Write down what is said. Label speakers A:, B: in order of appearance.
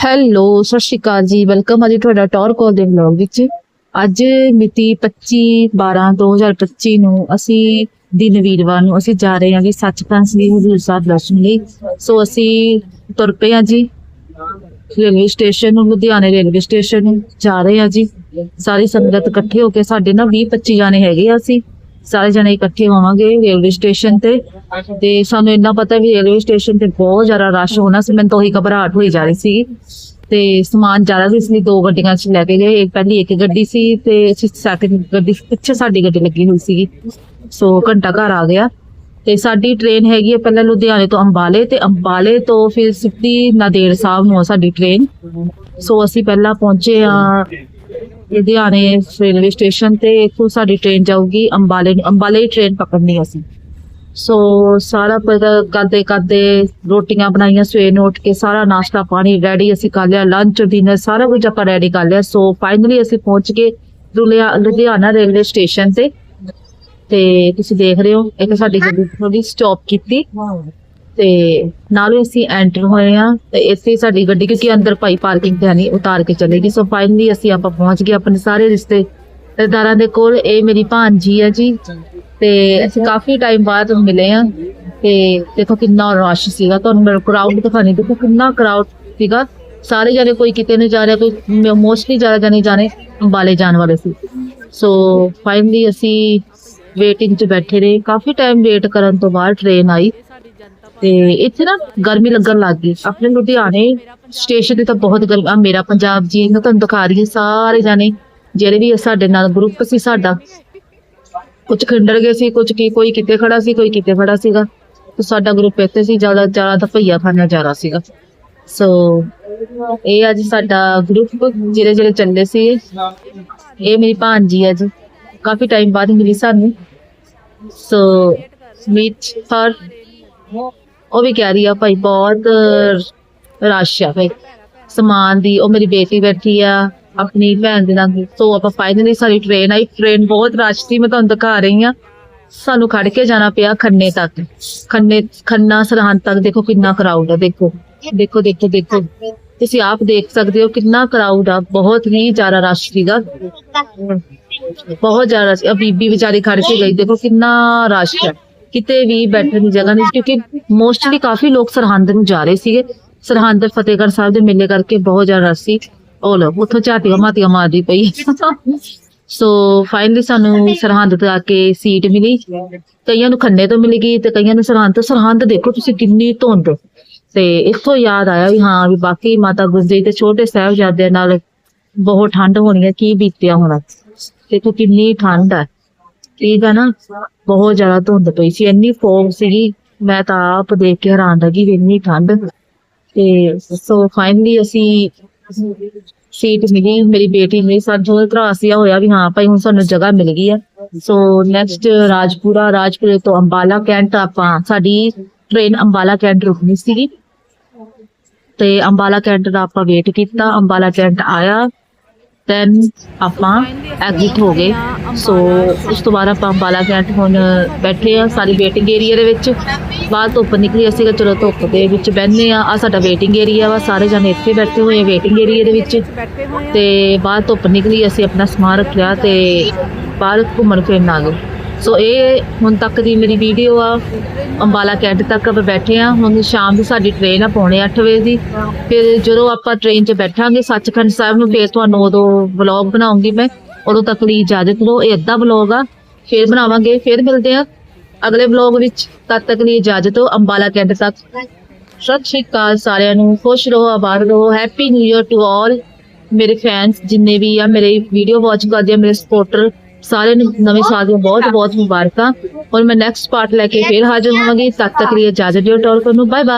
A: Hello, ਸਤਿ ਸ਼੍ਰੀ ਅਕਾਲ ਜੀ। Welcome ਅਜੀ ਤੁਹਾਡਾ ਟੌਰ ਕਾਲ ਦੇ ਵਲੌਗ ਵਿੱਚ। ਅੱਜ ਮਿਤੀ 25 12 2025 ਨੂੰ ਅਸੀਂ ਦਿਨ ਵੀਰਵਾਰ ਨੂੰ ਅਸੀਂ ਜਾ ਰਹੇ ਹਾਂ ਜੀ ਸੱਚਖੰਡ ਸ੍ਰੀ ਹਜ਼ੂਰ ਸਾਹਿਬ ਦਰਸ਼ਨ ਲਈ। ਸੋ ਅਸੀਂ ਤੁਰ ਪਏ ਹਾਂ ਜੀ। ਰੇਲਵੇ ਸਟੇਸ਼ਨ ਨੂੰ, ਲੁਧਿਆਣੇ ਰੇਲਵੇ ਸਟੇਸ਼ਨ ਨੂੰ ਜਾ ਰਹੇ ਹਾਂ ਜੀ। ਸਾਰੀ ਸੰਗਤ ਇਕੱਠੇ ਹੋ ਕੇ ਸਾਡੇ ਨਾ 20 25 ਜਾਣੇ ਹੈਗੇ ਆ ਅਸੀਂ। ਸਾਰੇ ਜਣੇ ਇਕੱਠੇ ਹੋਵਾਂਗੇ ਰੇਲਵੇ ਸਟੇਸ਼ਨ ਤੇ। ਤੇ ਸਾਨੂੰ ਇੰਨਾ ਪਤਾ ਵੀ ਰੇਲਵੇ ਸਟੇਸ਼ਨ ਤੇ ਬਹੁਤ ਜ਼ਿਆਦਾ ਰਸ਼ ਹੋਣਾ ਸੀ, ਮੈਨੂੰ ਤਾਂ ਉਹੀ ਘਬਰਾਹਟ ਹੋਈ ਜਾ ਰਹੀ ਸੀ। ਤੇ ਸਮਾਨ ਜ਼ਿਆਦਾ ਸੀ, ਇਸ ਲਈ ਦੋ ਗੱਡੀਆਂ ਚ ਲੈ ਕੇ ਗਏ, ਇੱਕ ਪਹਿਲੀ ਇੱਕ ਗੱਡੀ ਸੀ ਤੇ ਸੈਕਿੰਡ ਗੱਡੀ, ਪਿੱਛੇ ਸਾਡੀ ਗੱਡੀ ਲੱਗੀ ਹੋਈ ਸੀਗੀ। ਸੋ ਘੰਟਾ ਘਰ ਆ ਗਿਆ। ਤੇ ਸਾਡੀ ਟ੍ਰੇਨ ਹੈਗੀ ਹੈ ਪਹਿਲਾਂ ਲੁਧਿਆਣੇ ਤੋਂ ਅੰਬਾਲੇ ਤੇ ਅੰਬਾਲੇ ਤੋਂ ਫਿਰ ਸਿੱਧੀ ਨਾਦੇੜ ਸਾਹਿਬ ਨੂੰ ਆ ਸਾਡੀ ਟ੍ਰੇਨ ਸੋ ਅਸੀਂ ਪਹਿਲਾਂ ਪਹੁੰਚੇ ਆ ਲੁਧਿਆਣੇ ਰੇਲਵੇ ਸਟੇਸ਼ਨ ਤੇ ਇੱਥੋਂ ਸਾਡੀ ਟ੍ਰੇਨ ਜਾਊਗੀ ਅੰਬਾਲੇ ਨੂੰ ਅੰਬਾਲੇ ਟ੍ਰੇਨ ਪਕੜਨੀ ਅਸੀਂ। ਸੋ ਸਾਰਾ ਪਤਾ ਕਰਦੇ ਕਰਦੇ ਰੋਟੀਆਂ ਬਣਾਈਆਂ ਸਵੇਰ ਨੂੰ ਉੱਠ ਕੇ ਸਾਰਾ ਨਾਸ਼ਤਾ ਪਾਣੀ ਰੈਡੀ ਅਸੀਂ ਕਰ ਲਿਆ ਲੰਚ ਡਿਨਰ ਸਾਰਾ ਕੁਝ ਆਪਾਂ ਰੈਡੀ ਕਰ ਲਿਆ। ਸੋ ਫਾਈਨਲੀ ਅਸੀਂ ਪਹੁੰਚ ਗਏ ਲੁਧਿਆ- ਲੁਧਿਆਣਾ ਰੇਲਵੇ ਸਟੇਸ਼ਨ ਤੇ। ਤੇ ਤੁਸੀਂ ਦੇਖ ਰਹੇ ਹੋ ਇੱਕ ਸਾਡੀ ਗੱਡੀ ਥੋੜੀ ਸਟਾਪ ਕੀਤੀ। ਤੇ ਨਾਲੇ ਅਸੀਂ ਐਂਟਰ ਹੋਏ ਆ ਤੇ ਇਸੇ ਸਾਡੀ ਗੱਡੀ, ਕਿਉਂਕਿ ਅੰਦਰ ਭਾਈ ਪਾਰਕਿੰਗ ਤੇ ਨਹੀਂ, ਉਤਾਰ ਕੇ ਚਲੇਗੀ। ਸੋ ਫਾਈਨਲੀ ਅਸੀਂ ਆਪਾਂ ਪਹੁੰਚ ਗਏ ਆਪਣੇ ਸਾਰੇ ਰਿਸ਼ਤੇਦਾਰਾਂ ਦੇ ਕੋਲ। ਇਹ ਮੇਰੀ ਭਾਂਜੀ ਹੈ ਜੀ। ਤੇ ਅਸੀਂ ਕਾਫੀ ਟਾਈਮ ਬਾਅਦ ਮਿਲੇ ਆ ਤੇ ਦੇਖੋ ਕਿੰਨਾ ਰਸ਼ ਸੀਗਾ। ਤੁਹਾਨੂੰ ਮੇਰੇ ਕਰਾਊਡ ਦਿਖਾਣੀ ਦੇਖੋ ਕਿੰਨਾ ਕਰਾਊਡ ਸੀਗਾ। ਸਾਰੇ ਜਣੇ ਕੋਈ ਕਿਤੇ ਨੂੰ ਜਾ ਰਿਹਾ, ਕੋਈ ਮੋਸਟਲੀ ਜ਼ਿਆਦਾ ਜਣੇ ਜਾਣੇ ਅੰਬਾਲੇ ਜਾਣ ਵਾਲੇ ਸੀ। ਸੋ ਫਾਈਨਲੀ ਅਸੀਂ ਵੇਟਿੰਗ 'ਚ ਬੈਠੇ ਰਹੇ। ਕਾਫੀ ਟਾਈਮ ਵੇਟ ਕਰਨ ਤੋਂ ਬਾਅਦ ਟ੍ਰੇਨ ਆਈ। ਤੇ ਇੱਥੇ ਨਾ ਗਰਮੀ ਲੱਗਣ ਲੱਗ ਗਈ। ਆਪਣੇ ਲੁਧਿਆਣੇ ਸਟੇਸ਼ਨ ਤੇ ਤਾਂ ਬਹੁਤ ਗਰਮੀ ਆ। ਮੇਰਾ ਪੰਜਾਬ ਜੀ ਨੂੰ ਤੁਹਾਨੂੰ ਦਿਖਾ ਰਹੀ ਹਾਂ ਸਾਰੇ ਜਾਣੇ ਜਿਹੜੇ ਵੀ ਸਾਡੇ ਨਾਲ ਗਰੁੱਪ ਸੀ ਸਾਡਾ। ਕੁਝ ਖਿੰਡਰ ਗਏ ਸੀ ਕੁਝ ਕੀ, ਕੋਈ ਕਿਤੇ ਖੜਾ ਸੀ, ਕੋਈ ਕਿਤੇ ਖੜਾ ਸੀਗਾ। ਤੇ ਸਾਡਾ ਗਰੁੱਪ ਇੱਥੇ ਸੀ, ਜ਼ਿਆਦਾ ਜ਼ਿਆਦਾ ਤਾਂ ਭਈਆ ਖਾਨਾ ਜ਼ਿਆਦਾ ਸੀਗਾ। ਸੋ ਇਹ ਅੱਜ ਸਾਡਾ ਗਰੁੱਪ ਜਿਹੜੇ ਜਿਹੜੇ ਚੱਲੇ ਸੀ, ਇਹ ਮੇਰੀ ਭਾਂਜੀ ਹੈ ਜੀ। ਕਾਫੀ ਟਾਈਮ ਬਾਅਦ ਮਿਲੀ ਸਾਨੂੰ। ਸੋ ਮੀਟ ਹਰ ਉਹ ਵੀ ਕਹਿ ਰਹੀ ਆ ਭਾਈ ਬਹੁਤ ਰਸ਼ ਆ ਭਾਈ। ਸਮਾਨ ਦੀ, ਉਹ ਮੇਰੀ ਬੇਟੀ ਬੈਠੀ ਆ, ਆਪਣੀ ਭੈਣ ਦੇ ਨਾਲ, ਸੋ ਆਪਾਂ ਫਾਈਨਲੀ ਸਾਡੀ ਟ੍ਰੇਨ ਆਈ। ਟ੍ਰੇਨ ਬਹੁਤ ਰਸ਼ ਸੀ, ਮੈਂ ਤੁਹਾਨੂੰ ਦਿਖਾ ਰਹੀ ਆ। ਸਾਨੂੰ ਖੜ ਕੇ ਜਾਣਾ ਪਿਆ ਖੰਨੇ ਤੱਕ। ਖੰਨੇ, ਖੰਨਾ ਸਰਹੰਦ ਤੱਕ ਦੇਖੋ ਕਿੰਨਾ ਕਰਾਊਡ ਆ, ਦੇਖੋ। ਦੇਖੋ ਦੇਖੋ ਦੇਖੋ। ਤੁਸੀਂ ਆਪ ਦੇਖ ਸਕਦੇ ਹੋ ਕਿੰਨਾ ਕਰਾਊਡ ਆ, ਬਹੁਤ ਹੀ ਜ਼ਿਆਦਾ ਰਸ਼ ਸੀਗਾ। ਬਹੁਤ ਜ਼ਿਆਦਾ ਸੀ ਆ ਬੀਬੀ ਵਿਚਾਰੀ ਖੜ ਕੇ ਗਈ, ਦੇਖੋ ਕਿੰਨਾ ਰਸ਼ ਹੈ ਕਿਤੇ ਵੀ ਬੈਠਣ ਦੀ ਜਗ੍ਹਾ ਨਹੀਂ ਕਿਉਂਕਿ ਮੋਸਟਲੀ ਕਾਫੀ ਲੋਕ ਸਰਹੰਦ ਨੂੰ ਜਾ ਰਹੇ ਸੀਗੇ। ਸਰਹੰਦ, ਫਤਿਹਗੜ੍ਹ ਸਾਹਿਬ ਦੇ ਮੇਲੇ ਕਰਕੇ ਬਹੁਤ ਜ਼ਿਆਦਾ ਰਸ਼ ਸੀ। ਉਹ ਲੋ ਉੱਥੋਂ ਝਾਟੀਆਂ ਮਾਤੀਆਂ ਮਾਰਦੀ ਪਈ। ਸੋ ਫਾਈਨਲੀ ਸਾਨੂੰ ਸਰਹੰਦ ਤੇ ਆ ਕੇ ਸੀਟ ਮਿਲੀ। ਕਈਆਂ ਨੂੰ ਖੰਨੇ ਤੋਂ ਮਿਲ ਗਈ ਤੇ ਕਈਆਂ ਨੂੰ ਸਰਹੰਦ ਤੋਂ। ਸਰਹੰਦ ਦੇਖੋ ਤੁਸੀਂ ਕਿੰਨੀ ਧੁੰਦ। ਤੇ ਇੱਥੋਂ ਯਾਦ ਆਇਆ ਵੀ ਹਾਂ, ਵੀ ਬਾਕੀ ਮਾਤਾ ਗੁਜਰੀ ਤੇ ਛੋਟੇ ਸਾਹਿਬਜ਼ਾਦਿਆਂ ਨਾਲ ਬਹੁਤ ਠੰਡ ਹੋਣੀ ਹੈ, ਕੀ ਬੀਤਿਆ ਹੋਣਾ। ਦੇਖੋ ਕਿੰਨੀ ਠੰਡ ਹੈ। ਠੀਕ ਹੈ ਨਾ, ਬਹੁਤ ਜ਼ਿਆਦਾ ਧੁੰਦ ਪਈ ਸੀ, ਇੰਨੀ ਫੋਗ ਸੀਗੀ, ਮੈਂ ਤਾਂ ਆਪ ਦੇਖ ਕੇ ਹੈਰਾਨ ਰਹਿ ਵੀ ਇੰਨੀ ਠੰਡ। ਤੇ ਸੋ ਫਾਈਨਲੀ ਅਸੀਂ ਸੀਟ ਮਿਲੀ, ਮੇਰੀ ਬੇਟੀ ਨੇ ਸਾਨੂੰ ਤਰਾਸਿਆ ਹੋਇਆ ਵੀ ਹਾਂ ਭਾਈ ਹੁਣ ਸਾਨੂੰ ਜਗ੍ਹਾ ਮਿਲ ਗਈ ਹੈ। ਸੋ ਨੈਕਸਟ ਰਾਜਪੁਰਾ, ਰਾਜਪੁਰੇ ਤੋਂ ਅੰਬਾਲਾ ਕੈਂਟ ਆਪਾਂ, ਸਾਡੀ ਟ੍ਰੇਨ ਅੰਬਾਲਾ ਕੈਂਟ ਰੁਕਣੀ ਸੀਗੀ। ਤੇ ਅੰਬਾਲਾ ਕੈਂਟ ਦਾ ਆਪਾਂ ਵੇਟ ਕੀਤਾ, ਅੰਬਾਲਾ ਕੈਂਟ ਆਇਆ ਦੈਨ ਆਪਾਂ ਐਗਜ਼ਿਟ ਹੋ ਗਏ। ਸੋ ਉਸ ਤੋਂ ਬਾਅਦ ਆਪਾਂ ਅੰਬਾਲਾ ਕੈਂਟ ਹੁਣ ਬੈਠੇ ਆ ਸਾਰੀ ਵੇਟਿੰਗ ਏਰੀਆ ਦੇ ਵਿੱਚ। ਬਾਹਰ ਧੁੱਪ ਨਿਕਲੀ, ਅਸੀਂ ਕਿਹਾ ਚਲੋ ਧੁੱਪ ਦੇ ਵਿੱਚ ਬਹਿੰਦੇ ਆ ਆ ਸਾਡਾ ਵੇਟਿੰਗ ਏਰੀਆ ਵਾ, ਸਾਰੇ ਜਣੇ ਇੱਥੇ ਬੈਠੇ ਹੋਏ ਆ ਵੇਟਿੰਗ ਏਰੀਆ ਦੇ ਵਿੱਚ। ਤੇ ਬਾਹਰ ਧੁੱਪ ਨਿਕਲੀ, ਅਸੀਂ ਆਪਣਾ ਸਮਾਨ ਰੱਖਿਆ ਤੇ ਬਾਹਰ ਘੁੰਮਣ ਫਿਰਨ ਆ ਗਏ। ਸੋ ਇਹ ਹੁਣ ਤੱਕ ਦੀ ਮੇਰੀ ਵੀਡੀਓ ਆ। ਅੰਬਾਲਾ ਕੈਂਟ ਤੱਕ ਆਪਾਂ ਬੈਠੇ ਆ ਹੁਣ ਸ਼ਾਮ ਦੀ ਸਾਡੀ ਟ੍ਰੇਨ ਆ, ਪੌਣੇ 8 ਵਜੇ ਦੀ। ਫਿਰ ਜਦੋਂ ਆਪਾਂ ਟ੍ਰੇਨ 'ਚ ਬੈਠਾਂਗੇ, ਸੱਚਖੰਡ ਸਾਹਿਬ ਨੂੰ, ਫੇਰ ਤੁਹਾਨੂੰ ਉਦੋਂ ਵਲੌਗ ਬਣਾਉਂਗੀ ਮੈਂ। ਉਦੋਂ ਤੱਕ ਲਈ ਇਜਾਜ਼ਤ ਦਿਓ ਇਹ ਅੱਧਾ ਵਲੌਗ ਆ, ਫੇਰ ਬਣਾਵਾਂਗੇ, ਫੇਰ ਮਿਲਦੇ ਆ ਅਗਲੇ ਵਲੌਗ ਵਿੱਚ। ਤਦ ਤੱਕ ਲਈ ਇਜਾਜ਼ਤ ਹੋ, ਅੰਬਾਲਾ ਕੈਂਟ ਤੱਕ। ਸਤਿ ਸ਼੍ਰੀ ਅਕਾਲ ਸਾਰਿਆਂ ਨੂੰ, ਖੁਸ਼ ਰਹੋ, ਆਬਾਦ ਰਹੋ happy new year to all ਮੇਰੇ ਫੈਨਸ ਜਿੰਨੇ ਵੀ ਆ, ਮੇਰੇ ਵੀਡੀਓ ਵਾਚ ਕਰਦੇ ਆ, ਮੇਰੇ ਸਪੋਰਟਰ ਸਾਰੇ ਨੂੰ ਨਵੇਂ ਸਾਲ ਦੀਆਂ ਬਹੁਤ ਬਹੁਤ ਮੁਬਾਰਕਾਂ। ਔਰ ਮੈਂ ਨੈਕਸਟ ਪਾਰਟ ਲੈ ਕੇ ਫੇਰ ਹਾਜ਼ਰ ਹੋਵਾਂਗੀ। ਤਦ ਤੱਕ ਲਈ ਇਜਾਜ਼ਤ ਦਿਓ ਟੋਲ ਨੂੰ ਬਾਏ ਬਾਏ